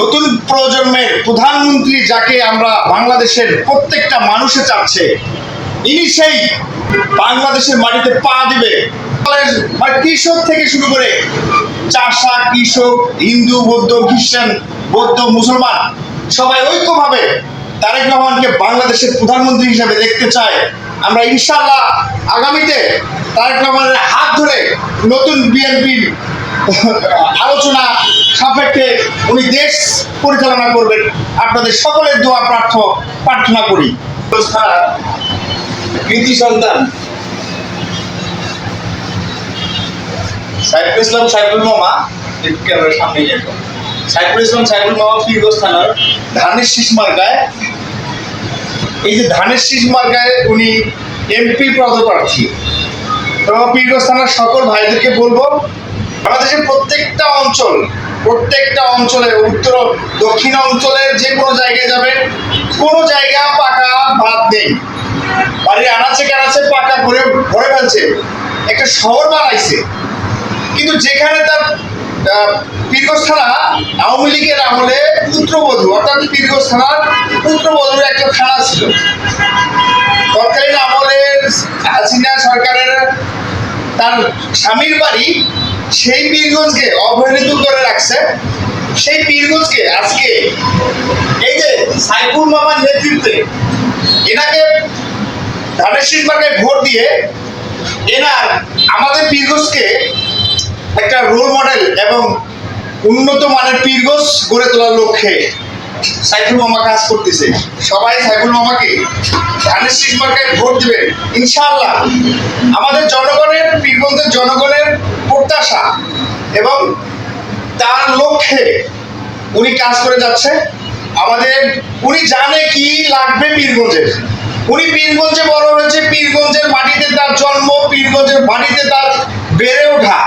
নতুন প্রজন্মের প্রধানমন্ত্রী যাকে আমরা বাংলাদেশের প্রত্যেকটা মানুষে চাচ্ছে, ইনি সেই বাংলাদেশের মাটিতে পা দিবে। মানে কৃষক থেকে শুরু করে চাষা, কৃষক, হিন্দু, বৌদ্ধ, খ্রিস্টান, বৌদ্ধ, মুসলমান, সবাই ঐক্যভাবে তারেক রহমানকে বাংলাদেশের প্রধানমন্ত্রী হিসেবে দেখতে চায়। আমরা ইনশাল্লাহ আগামীতে তারেক রহমানের হাত ধরে নতুন বিএনপির আলোচনা সাপেক্ষে উনি দেশ পরিচালনা করবেন। আপনাদের সকলের দোয়া প্রার্থ প্রার্থনা করি। কৃতি সন্তান। সাইফুল ইসলাম, সাইফুল মামা। ক্যামেরার সামনে যেত সাইফুল ইসলাম, সাইফুল মামা ধানের শীষ মার্কায়। এই যে ধানের শীষ মার্কায় উনি এমপি পদপ্রার্থী। তো পীরগঞ্জ সকল ভাইদেরকে বলব বাংলাদেশের প্রত্যেকটা অঞ্চল প্রত্যেকটা অঞ্চলে উত্তর দক্ষিণ অঞ্চলের যে কোনো জায়গায় যাবেন কোনো জায়গা পাকা বাদ নেই। বাড়ির আনাচে কানাচে পাকা করে ভরে ফেলছে। একটা শহর বানাইছে। কিন্তু যেখানে তার আহ, পীরগঞ্জ থানা আওয়ামী লীগের আমলে পুত্রবধূ অর্থাৎ পীরগঞ্জ থানার পুত্রবধূর একটা থানা ছিল। তৎকালীন আমলের হাসিনা সরকারের তার স্বামীর বাড়ি সেই পীরগঞ্জকে অবহেলিত করে রাখছে। সেই পীরগঞ্জকে আজকে এই যে সাইফুল মামার নেতৃত্বে এনাকে ধানের শীষ ভোট দিয়ে এনার আমাদের পীরগঞ্জকে একটা রোল মডেল এবং উন্নত মানের পীরগঞ্জ গড়ে তোলার লক্ষ্যে সাইফুল মামা কাজ করতেছে। সবাই সাইফুল মামাকে ধানের মার্কায় ভোট দিবেন। ইনশাআল্লাহ। আমাদের জনগণের, পীরগঞ্জের জনগণের প্রত্যাশা এবং তার লক্ষ্যে উনি কাজ করে যাচ্ছে। আমাদের, উনি জানে কি লাগবে পীরগঞ্জের। উনি পীরগঞ্জে বড় হয়েছে, পীরগঞ্জের মাটিতে তার জন্ম, পীরগঞ্জের মাটিতে তার বেড়ে ওঠা।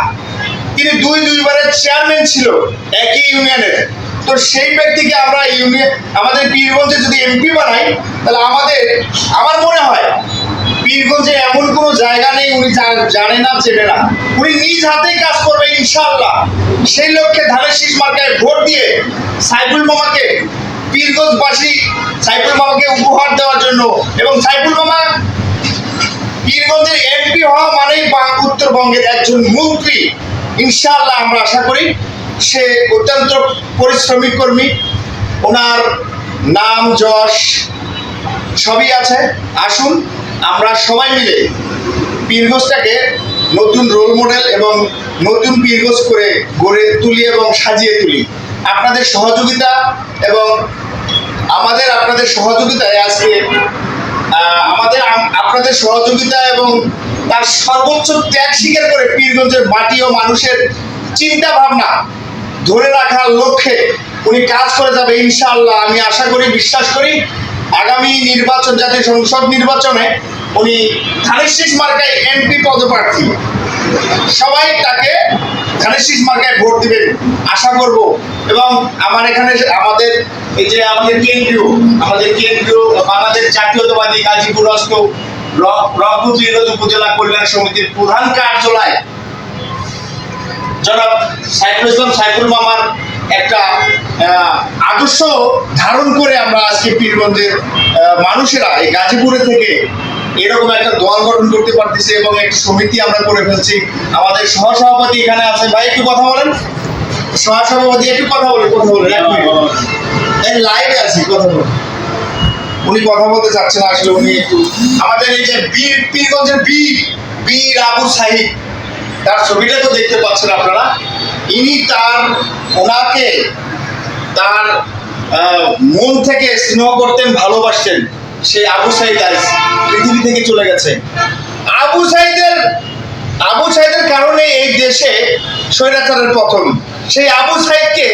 তিনি দুই দুইবারের চেয়ারম্যান ছিল একই ইউনিয়নের। তো সেই ব্যক্তিকে আমরা ইউনিয়ন, আমাদের পীরগঞ্জে যদি এমপি বানাই, তাহলে আমাদের, আমার মনে হয় পীরগঞ্জে এমন কোনো জায়গা নেই, উনি জানে না, চেনে না। উনি নিজ হাতেই কাজ করবে ইনশাল্লাহ সেই লক্ষ্যে ধানের শীষ মার্কায় ভোট দিয়ে সাইফুল মামাকে পীরগঞ্জবাসী সাইফুল মামাকে উপহার দেওয়ার জন্য এবং সাইফুল মামা পীরগঞ্জের এমপি হওয়া মানেই উত্তরবঙ্গের একজন মন্ত্রী। ইনশাআল্লাহ আমরা আশা করি সে অত্যন্ত পরিশ্রমী কর্মী। ওনার নাম, যশ, সবই আছে। আসুন। আমরা সবাই মিলে পীরগঞ্জটাকে নতুন রোল মডেল এবং নতুন পীরগঞ্জ করে গড়ে তুলি এবং সাজিয়ে তুলি। আপনাদের সহযোগিতা এবং আমাদের, আপনাদের সহযোগিতায় আজকে আমাদের, আপনাদের সহযোগিতা এবং তার সর্বোচ্চ ত্যাগ স্বীকার করে পীরগঞ্জের মাটি ও মানুষের চিন্তা ভাবনা ধরে রাখার লক্ষ্যে উনি কাজ করে যাবে, ইনশাআল্লাহ। আমি আশা করি, বিশ্বাস করি আগামী নির্বাচন, জাতীয় সংসদ নির্বাচনে উনি ধানের শীষ মার্কায় এমপি পদপ্রার্থী। সবাই তাকে ধানের শীষ মার্কায় ভোট দিবেন আশা করব। এবং আমার এখানে আমাদের এই যে আমাদের কেন্দ্রীয় আমাদের কেন্দ্রীয় বাংলাদেশ জাতীয়তাবাদী গাজীপুর অস্ত রংপুর উপজেলা কল্যাণ সমিতির প্রধান কার্যালয়। জনাব সাইফুল ইসলাম সাইফুল মামার একটা আদর্শ ধারণ করে আমরা আজকে পীরগঞ্জের মানুষেরা এই গাজীপুরে থেকে এরকম একটা দল গঠন করতে পারতেছি এবং একটা সমিতি আমরা করে ফেলছি। আমাদের সহসভাপতি এখানে আছে ভাই, একটু কথা বলেন। সহসভাপতি, একটু কথা বলেন কথা বলেন, এক মিনিট। লাইভে আছি, কথা বলেন। উনি কথা বলতে চাচ্ছেন আসলে উনি একটু। আমাদের এই যে বীর, পীরগঞ্জের বীর বীর আবু সাহিদ তার ছবিটা তো দেখতে পাচ্ছেন আপনারা। ইনি তার ওনাকে তার মন থেকে স্নেহ করতেন, ভালোবাসতেন সেই আবু সাইদ আজ পৃথিবী থেকে চলে গেছে। আবু সাইদের আবু সাইদের কারণে এই দেশে স্বৈরাচারের পতন। সেই আবু সাইদকে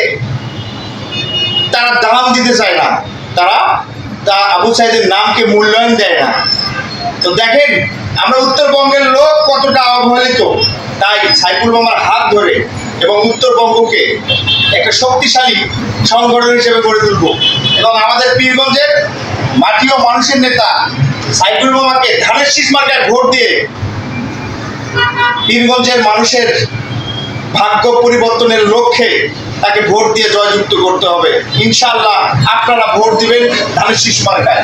তারা দাম দিতে চায় না। তারা, তা আবু সাইদের নামকে মূল্যায়ন দেয় না। তো দেখেন, আমরা উত্তরবঙ্গের লোক কতটা অবহেলিত। তাই সাইফুল মামার হাত ধরে এবং উত্তরবঙ্গকে একটা শক্তিশালী সংগঠন হিসেবে গড়ে তুলব। এবং আমাদের পীরগঞ্জের মাটি ও মানুষের নেতা সাইফুল মামাকে ধানের শীষ মার্কায় ভোট দিয়ে পীরগঞ্জের মানুষের ভাগ্য পরিবর্তনের লক্ষ্যে তাকে ভোট দিয়ে জয়যুক্ত করতে হবে। ইনশাআল্লাহ আপনারা ভোট দিবেন ধানের শীষ মার্কায়।